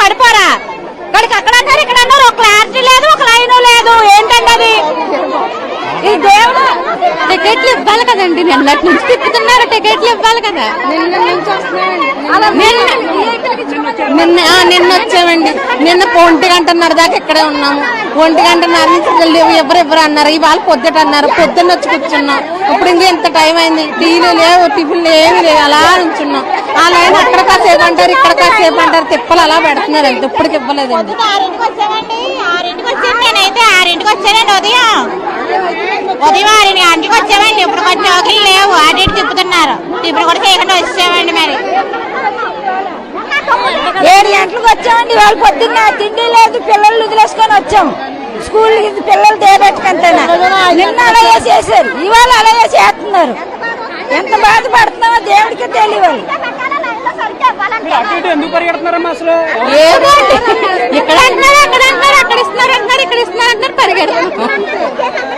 పడిపోరా ఇక్కడికి అక్కడ అన్నారు ఇక్కడ అన్నారు ఒక క్లారిటీ లేదు ఒక లైన్ లేదు. ఏంటండి అది? ఈ దేవుడు టికెట్లు ఇవ్వాలి కదండి. నిన్నటి నుంచి తిప్పుతున్నారు టికెట్లు ఇవ్వాలి కదా. నిన్న నిన్న నిన్న వచ్చామండి. నిన్న ఒంటి గంటన్నర దాకా ఇక్కడే ఉన్నాము. ఒంటి గంటన్నర నుంచి ఎవరు ఎవరు అన్నారు. ఇవాళ పొద్దుట అన్నారు. పొద్దున్న వచ్చి కూర్చున్నాం. ఇప్పుడు ఇంకా ఎంత టైం అయింది. టీలు లేవు టిఫిన్లు ఏమి లేవు. అలా నుంచున్నాం ఆ లైన్ అక్కడ కాసేపు అంటారు ఇక్కడ కాసేపు అంటారు. తిప్పలు అలా పెడుతున్నారు. అంతే ఇప్పటికి ఇవ్వలేదండి. నేనైతే. ఆరింటికి వచ్చానండి ఉదయం. ఉదయం ఆరింటి గంటకి వచ్చామండి. ఇప్పుడు కొంచెం జోకులు లేవు. ఇటు తిప్పుతున్నారు. ఇప్పుడు కూడా చేయకుండా వచ్చామండి మరి. ఏడు గంటలకు వచ్చామండి. వాళ్ళు పొద్దున్న తిండి లేదు పిల్లలు వదిలేసుకొని వచ్చాం. స్కూల్ పిల్లలు తేబెట్టుకంటేనా నిన్న అలాగే చేశారు ఇవాళ అలాగే చేస్తున్నారు ఎంత బాధపడుతున్నామో దేవుడికి ఇటు ఎందుకు పరిగెడుతున్నారమ్మా అసలు? ఇక్కడ అంటున్నారు? అక్కడ అంటున్నారు? అక్కడ ఇస్తున్నారు? అంటున్నారు ఇక్కడ ఇస్తున్నారు? అంటున్నారు పరిగెడుతున్నారు.